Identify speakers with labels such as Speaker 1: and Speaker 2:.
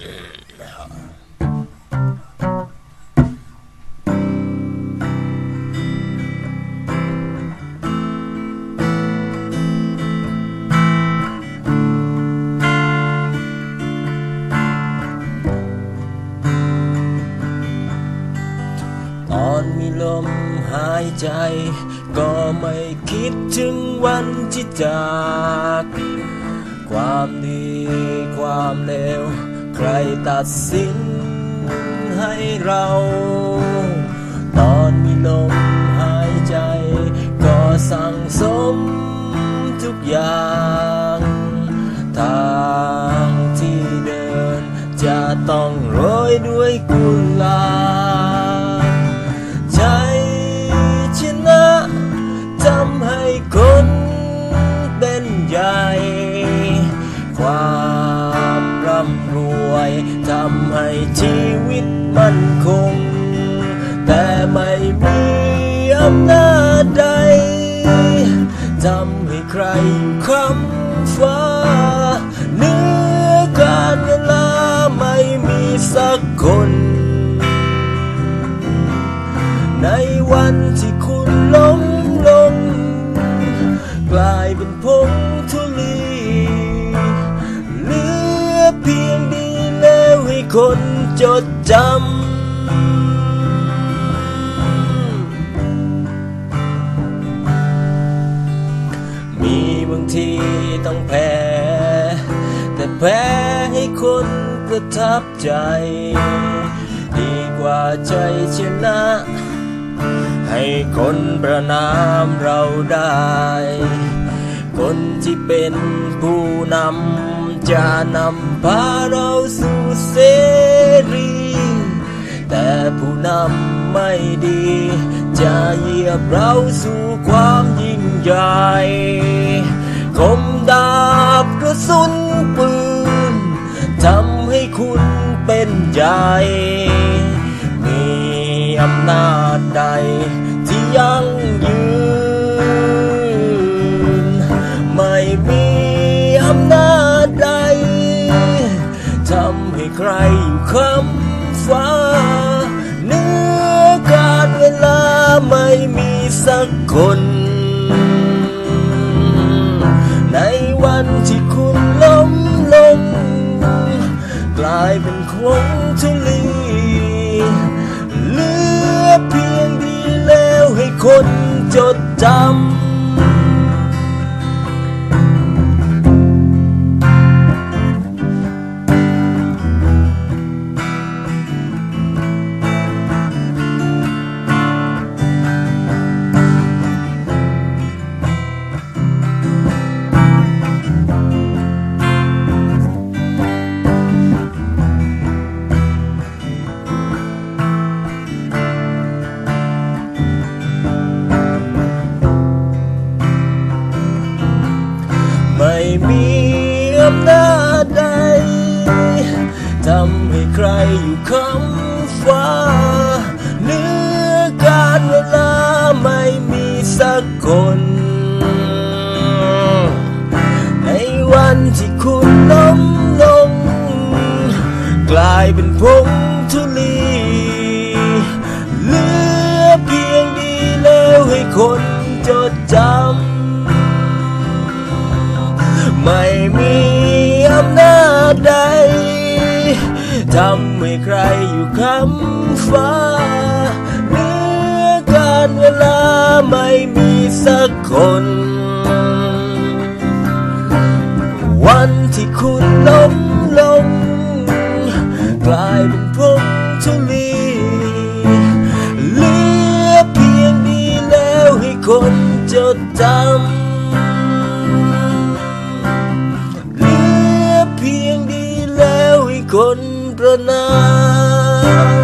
Speaker 1: ตอนมีลมหายใจ ก็ไม่คิดถึงวันที่จาก ความดีความเลว รตัดสินให้เรา ตอนมีลมหายใจ ก็สั่งสมทุกอย่าง ทางที่เดิน จะต้องโรยด้วยกุหลาบใจชนะทำให้คนเป็น มั่นคง แต่ไม่มีอำนาจใดทำให้ใครคำฟ้าเหนื้อการเวลาไม่มีสักคน ในวันที่คุณล้มลง กลายเป็นพงทุลีเหลือเพียงดีแล้วให้คน จดจำ มีบางทีต้องแพ้ แต่แพ้ให้คนประทับใจ ดีกว่าใจชนะ ให้คนประนามเราได้ คนที่เป็นผู้นำจะนำพาเราสู่ เสรี แต่ผู้นำไม่ดี จะเหยียบเราสู่ความยิ่งใหญ่คมดาบกระสุนปืนทำให้คุณเป็นใหญ่ มีอำนาจ ครอยู่คำฟ้า เนื้อการเวลาไม่มีสักคน ในวันที่คุณล้มลง กลายเป็นคงทุลีเหลือเพียงดีแล้วให้คนจดจำำฟ้าเนื้อการเวลาไม่มีสักคน ในวันที่คุณล้มลง กลายเป็นพงทุลีเหลือเพียงดีแล้วให้คนจดจำ ไม่มีอำนาจใด ทำให้ใครอยู่คำฟ้าเนื้อการเวลาไม่มีสักคน วันที่คุณล้มลง กลายเป็นพงทุลีเหลือเพียงดีแล้วให้คนจดจำเหลือเพียงดีแล้วให้คน pranam